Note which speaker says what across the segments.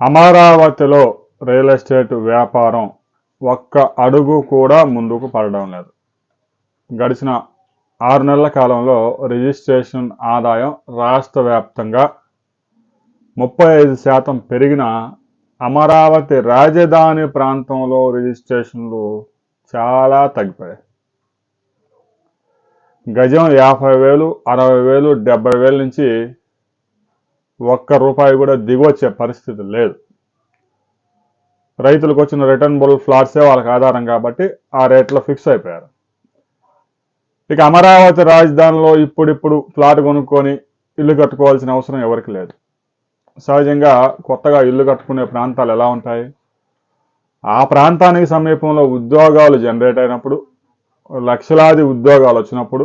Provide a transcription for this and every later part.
Speaker 1: అమరావతిలో real estate వ్యాపారం ఒక్క అడుగు కూడా ముందుకు పడడం లేదు. గడిచిన ఆరు నెలల కాలంలో రిజిస్ట్రేషన్ ఆదాయం రాష్ట్ర వ్యాప్తంగా ముప్పై ఐదు శాతం పెరిగిన అమరావతి రాజధాని ప్రాంతంలో రిజిస్ట్రేషన్లు చాలా తగ్గిపోయాయి. గజం యాభై వేలు అరవై వేలు డెబ్బై వేల నుంచి ఒక్క రూపాయి కూడా దిగొచ్చే పరిస్థితి లేదు. రైతులకు వచ్చిన రిటర్నబుల్ ఫ్లాట్సే వాళ్ళకి ఆధారం కాబట్టి ఆ రేట్లో ఫిక్స్ అయిపోయారు. ఇక అమరావతి రాజధానిలో ఇప్పుడిప్పుడు ఫ్లాట్ కొనుక్కొని ఇల్లు కట్టుకోవాల్సిన అవసరం ఎవరికి లేదు. సహజంగా కొత్తగా ఇల్లు కట్టుకునే ప్రాంతాలు ఎలా ఉంటాయి? ఆ ప్రాంతానికి సమీపంలో ఉద్యోగాలు జనరేట్ అయినప్పుడు లక్షలాది ఉద్యోగాలు వచ్చినప్పుడు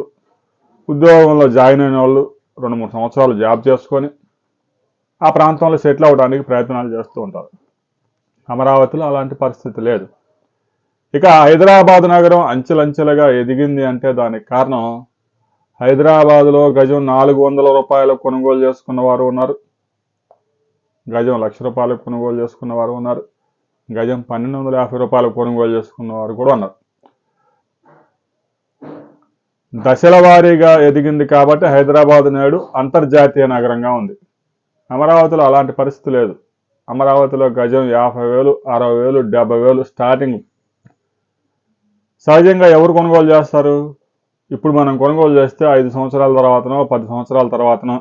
Speaker 1: ఉద్యోగంలో జాయిన్ అయిన వాళ్ళు రెండు మూడు సంవత్సరాలు జాబ్ చేసుకొని ఆ ప్రాంతంలో సెటిల్ అవ్వడానికి ప్రయత్నాలు చేస్తూ ఉంటారు. అమరావతిలో అలాంటి పరిస్థితి లేదు. ఇక హైదరాబాద్ నగరం అంచెలంచెలుగా ఎదిగింది అంటే దానికి కారణం హైదరాబాదులో గజం నాలుగు వందల రూపాయలు కొనుగోలు చేసుకున్న వారు ఉన్నారు. గజం లక్ష రూపాయలకు కొనుగోలు చేసుకున్న వారు ఉన్నారు. గజం పన్నెండు వందల యాభై రూపాయలకు కొనుగోలు చేసుకున్న వారు కూడా ఉన్నారు. దశల వారీగా ఎదిగింది కాబట్టి హైదరాబాద్ నేడు అంతర్జాతీయ నగరంగా ఉంది. అమరావతిలో అలాంటి పరిస్థితి లేదు. అమరావతిలో గజం యాభై వేలు అరవై వేలు డెబ్బై వేలు స్టార్టింగ్. సహజంగా ఎవరు కొనుగోలు చేస్తారు? ఇప్పుడు మనం కొనుగోలు చేస్తే ఐదు సంవత్సరాల తర్వాతనో పది సంవత్సరాల తర్వాతనో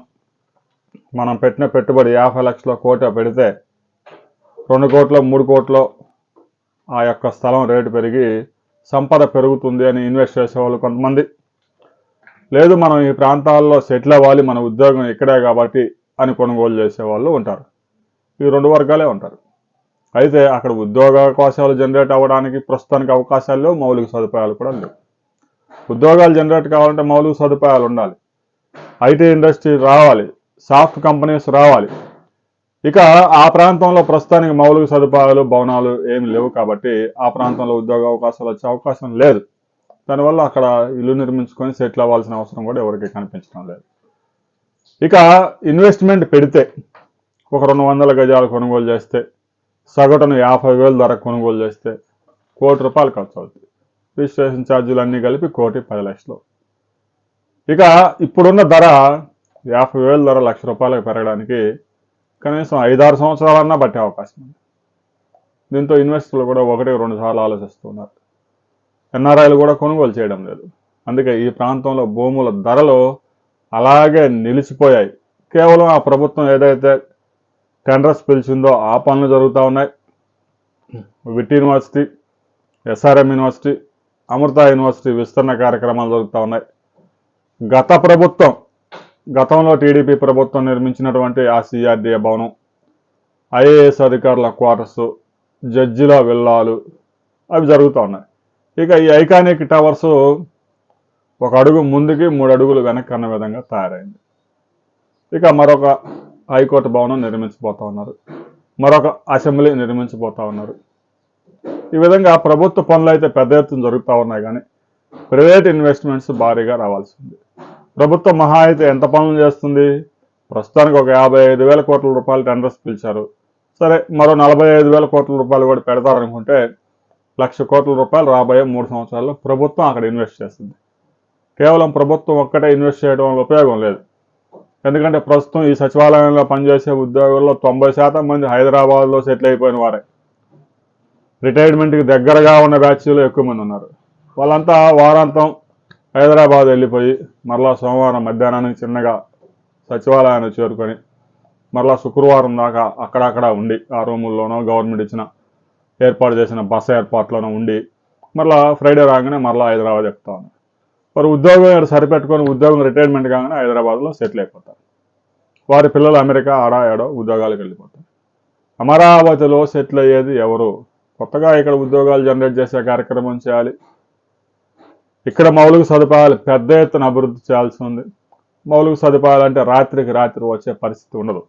Speaker 1: మనం పెట్టిన పెట్టుబడి యాభై లక్షల కోట పెడితే రెండు కోట్ల మూడు కోట్ల ఆ యొక్క స్థలం రేటు పెరిగి సంపద పెరుగుతుంది అని ఇన్వెస్ట్ చేసేవాళ్ళు కొంతమంది. లేదు మనం ఈ ప్రాంతాల్లో సెటిల్ అవ్వాలి మన ఉద్యోగం ఇక్కడే కాబట్టి అని కొనుగోలు చేసే వాళ్ళు ఉంటారు. ఈ రెండు వర్గాలే ఉంటారు. అయితే అక్కడ ఉద్యోగ అవకాశాలు జనరేట్ అవ్వడానికి ప్రస్తుతానికి అవకాశాలు లేవు మౌలిక సదుపాయాలు కూడా లేవు. ఉద్యోగాలు జనరేట్ కావాలంటే మౌలిక సదుపాయాలు ఉండాలి. ఐటీ ఇండస్ట్రీ రావాలి సాఫ్ట్ కంపెనీస్ రావాలి. ఇక ఆ ప్రాంతంలో ప్రస్తుతానికి మౌలిక సదుపాయాలు భవనాలు ఏమి లేవు కాబట్టి ఆ ప్రాంతంలో ఉద్యోగ అవకాశాలు వచ్చే అవకాశం లేదు. దానివల్ల అక్కడ ఇల్లు నిర్మించుకొని సెటిల్ అవ్వాల్సిన అవసరం కూడా ఎవరికి కనిపించడం లేదు. ఇక ఇన్వెస్ట్మెంట్ పెడితే ఒక రెండు వందల గజాలు కొనుగోలు చేస్తే సగటును యాభై వేల ధర కొనుగోలు చేస్తే కోటి రూపాయలు ఖర్చు అవుతుంది. రిజిస్ట్రేషన్ ఛార్జీలు అన్నీ కలిపి కోటి పది లక్షలు. ఇక ఇప్పుడున్న ధర యాభై వేల ధర లక్ష రూపాయలకు పెరగడానికి కనీసం ఐదారు సంవత్సరాలన్నా పట్టే అవకాశం ఉంది. దీంతో ఇన్వెస్టర్లు కూడా ఒకటి రెండు సార్లు ఆలోచిస్తున్నారు. ఎన్ఆర్ఐలు కూడా కొనుగోలు చేయడం లేదు. అందుకే ఈ ప్రాంతంలో భూముల ధరలు అలాగే నిలిచిపోయాయి. కేవలం ఆ ప్రభుత్వం ఏదైతే టెండర్స్ పిలిచిందో ఆ పనులు జరుగుతూ ఉన్నాయి. VIT university SRM university Amrita university విస్తరణ కార్యక్రమాలు జరుగుతూ ఉన్నాయి. గత ప్రభుత్వం గతంలో టీడీపీ ప్రభుత్వం నిర్మించినటువంటి ఆ సిఆర్డీఏ భవనం ఐఏఎస్ అధికారుల క్వార్టర్స్ జడ్జిల విల్లాలు అవి జరుగుతూ ఉన్నాయి. ఇక ఈ ఐకానిక్ టవర్స్ ఒక అడుగు ముందుకి మూడు అడుగులు వెనక్కి అన్న విధంగా తయారైంది. ఇక మరొక హైకోర్టు భవనం నిర్మించబోతా ఉన్నారు. మరొక అసెంబ్లీ నిర్మించబోతా ఉన్నారు. ఈ విధంగా ప్రభుత్వ పనులు అయితే పెద్ద ఎత్తున జరుగుతూ ఉన్నాయి కానీ ప్రైవేట్ ఇన్వెస్ట్మెంట్స్ భారీగా రావాల్సింది ప్రభుత్వం మహా అయితే ఎంత పనులు చేస్తుంది? ప్రస్తుతానికి ఒక యాభై ఐదు వేల కోట్ల రూపాయలు టెండర్స్ పిలిచారు. సరే మరో నలభై ఐదు వేల కోట్ల రూపాయలు కూడా పెడతారనుకుంటే లక్ష కోట్ల రూపాయలు రాబోయే మూడు సంవత్సరాల్లో ప్రభుత్వం అక్కడ ఇన్వెస్ట్ చేస్తుంది. కేవలం ప్రభుత్వం ఒక్కటే ఇన్వెస్ట్ చేయడం వల్ల ఉపయోగం లేదు. ఎందుకంటే ప్రస్తుతం ఈ సచివాలయంలో పనిచేసే ఉద్యోగుల్లో తొంభై శాతం మంది హైదరాబాద్లో సెటిల్ అయిపోయిన వారే. రిటైర్మెంట్కి దగ్గరగా ఉన్న బ్యాచ్లో ఎక్కువ మంది ఉన్నారు. వాళ్ళంతా వారాంతం హైదరాబాద్ వెళ్ళిపోయి మరలా సోమవారం మధ్యాహ్నానికి చిన్నగా సచివాలయాన్ని చేరుకొని మరలా శుక్రవారం దాకా అక్కడక్కడ ఉండి ఆ రూముల్లోనో గవర్నమెంట్ ఇచ్చిన ఏర్పాటు చేసిన బస్ ఏర్పాట్లోనో ఉండి మరలా ఫ్రైడే రాగానే మరలా హైదరాబాద్ ఎక్కుతా వారు ఉద్యోగం సరిపెట్టుకొని ఉద్యోగం రిటైర్మెంట్ కాగానే హైదరాబాద్లో సెటిల్ అయిపోతారు. వారి పిల్లలు అమెరికా ఆడా ఏడో ఉద్యోగాలకు వెళ్ళిపోతారు. అమరావతిలో సెటిల్ అయ్యేది ఎవరు? కొత్తగా ఇక్కడ ఉద్యోగాలు జనరేట్ చేసే కార్యక్రమం చేయాలి? ఇక్కడ మౌలిక సదుపాయాలు పెద్ద ఎత్తున అభివృద్ధి చేయాల్సి ఉంది. మౌలిక సదుపాయాలు అంటే రాత్రికి రాత్రి వచ్చే పరిస్థితి ఉండదు.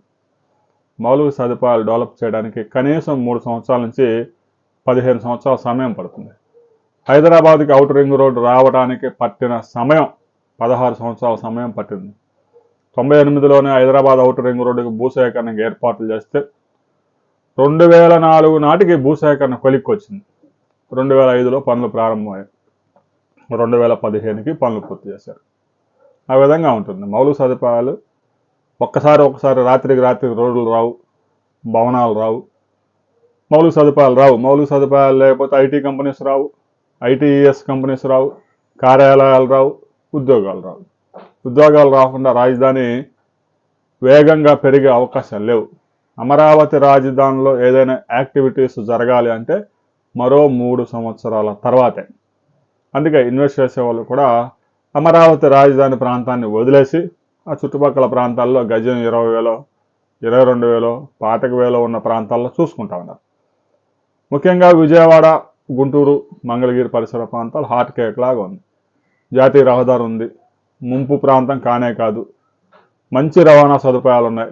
Speaker 1: మౌలిక సదుపాయాలు డెవలప్ చేయడానికి కనీసం మూడు సంవత్సరాల నుంచి పదిహేను సంవత్సరాల సమయం పడుతుంది. హైదరాబాద్కి అవుట్ రింగ్ రోడ్డు రావడానికి పట్టిన సమయం పదహారు సంవత్సరాల సమయం పట్టింది. తొంభై ఎనిమిదిలోనే హైదరాబాద్ అవుట్ రింగ్ రోడ్డుకి భూసేకరణకు ఏర్పాట్లు చేస్తే రెండు వేల నాలుగు నాటికి భూసేకరణ కొలిక్కి వచ్చింది రెండు వేల ఐదులో పనులు ప్రారంభమయ్యాయి. రెండు వేల పదిహేనుకి పనులు పూర్తి చేశారు. ఆ విధంగా ఉంటుంది. మౌలిక సదుపాయాలు ఒక్కసారి ఒక్కసారి రాత్రికి రాత్రికి రోడ్లు రావు భవనాలు రావు. మౌలిక సదుపాయాలు రావు. మౌలిక సదుపాయాలు లేకపోతే ఐటీ కంపెనీస్ రావు. ఐటీఎస్ కంపెనీస్ రావు కార్యాలయాలు రావు ఉద్యోగాలు రావు. ఉద్యోగాలు రాకుండా రాజధాని వేగంగా పెరిగే అవకాశాలు లేవు. అమరావతి రాజధానిలో ఏదైనా యాక్టివిటీస్ జరగాలి అంటే మరో మూడు సంవత్సరాల తర్వాతే. అందుకే ఇన్వెస్ట్ చేసే వాళ్ళు కూడా అమరావతి రాజధాని ప్రాంతాన్ని వదిలేసి ఆ చుట్టుపక్కల ప్రాంతాల్లో గజం ఇరవై వేలో ఇరవై రెండు వేలో పాతిక వేలో ఉన్న ప్రాంతాల్లో చూసుకుంటా ఉన్నారు. ముఖ్యంగా విజయవాడ గుంటూరు మంగళగిరి పరిసర ప్రాంతాలు హార్ట్ కేక్ లాగా ఉంది. జాతీయ రహదారి ఉంది. ముంపు ప్రాంతం కానే కాదు. మంచి రవాణా సదుపాయాలు ఉన్నాయి.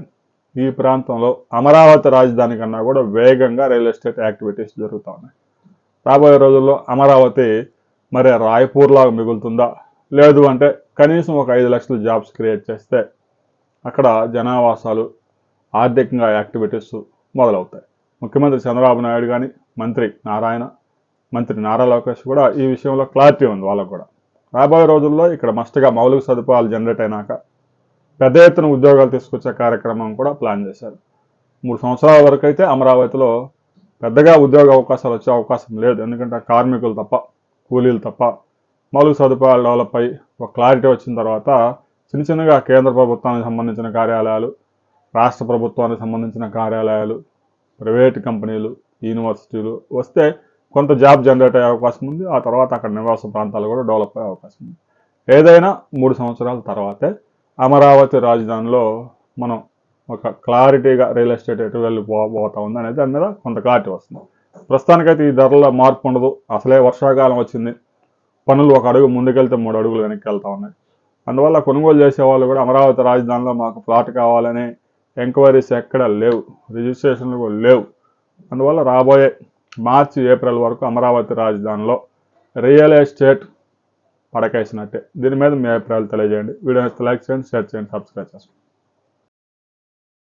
Speaker 1: ఈ ప్రాంతంలో అమరావతి రాజధాని కన్నా కూడా వేగంగా రియల్ ఎస్టేట్ యాక్టివిటీస్ జరుగుతూ ఉన్నాయి. రాబోయే రోజుల్లో అమరావతి మరి రాయపూర్లాగా మిగులుతుందా? లేదు అంటే కనీసం ఒక ఐదు లక్షల జాబ్స్ క్రియేట్ చేస్తే అక్కడ జనావాసాలు ఆర్థికంగా యాక్టివిటీస్ మొదలవుతాయి. ముఖ్యమంత్రి చంద్రబాబు నాయుడు కానీ మంత్రి నారాయణ మంత్రి నారా లోకేష్ కూడా ఈ విషయంలో క్లారిటీ ఉంది వాళ్ళకు కూడా. రాబోయే రోజుల్లో ఇక్కడ మస్ట్గా మౌలిక సదుపాయాలు జనరేట్ అయినాక పెద్ద ఎత్తున ఉద్యోగాలు తీసుకొచ్చే కార్యక్రమం కూడా ప్లాన్ చేశారు. మూడు సంవత్సరాల వరకు అయితే అమరావతిలో పెద్దగా ఉద్యోగ అవకాశాలు వచ్చే అవకాశం లేదు. ఎందుకంటే కార్మికులు తప్ప కూలీలు తప్ప మౌలిక సదుపాయాలు డెవలప్ అయ్యి ఒక క్లారిటీ వచ్చిన తర్వాత చిన్న చిన్నగా కేంద్ర ప్రభుత్వానికి సంబంధించిన కార్యాలయాలు రాష్ట్ర ప్రభుత్వానికి సంబంధించిన కార్యాలయాలు ప్రైవేట్ కంపెనీలు యూనివర్సిటీలు వస్తే కొంత జాబ్ జనరేట్ అయ్యే అవకాశం ఉంది. ఆ తర్వాత అక్కడ నివాస ప్రాంతాలు కూడా డెవలప్ అయ్యే అవకాశం ఉంది. ఏదైనా మూడు సంవత్సరాల తర్వాతే అమరావతి రాజధానిలో మనం ఒక క్లారిటీగా రియల్ ఎస్టేట్ ఎటు వెళ్ళి పో- పోతా ఉంది అనేది దాని మీద కొంత క్లారిటీ వస్తుంది. ప్రస్తుతానికైతే ఈ ధరల మార్పు ఉండదు. అసలే వర్షాకాలం వచ్చింది. పనులు ఒక అడుగు ముందుకెళ్తే మూడు అడుగులు వెనక్కి వెళ్తా ఉన్నాయి. అందువల్ల కొనుగోలు చేసే వాళ్ళు కూడా అమరావతి రాజధానిలో మాకు ప్లాట్ కావాలని ఎంక్వైరీస్ ఎక్కడ లేవు. రిజిస్ట్రేషన్లు కూడా లేవు. అందువల్ల రాబోయే మార్చి ఏప్రిల్ వరకు అమరావతి రాజధానిలో రియల్ ఎస్టేట్ పడకేసినట్టే. దీని మీద మీ అభిప్రాయాలు తెలియజేయండి. వీడియో లైక్ చేయండి షేర్ చేయండి సబ్స్క్రైబ్ చేసుకోండి.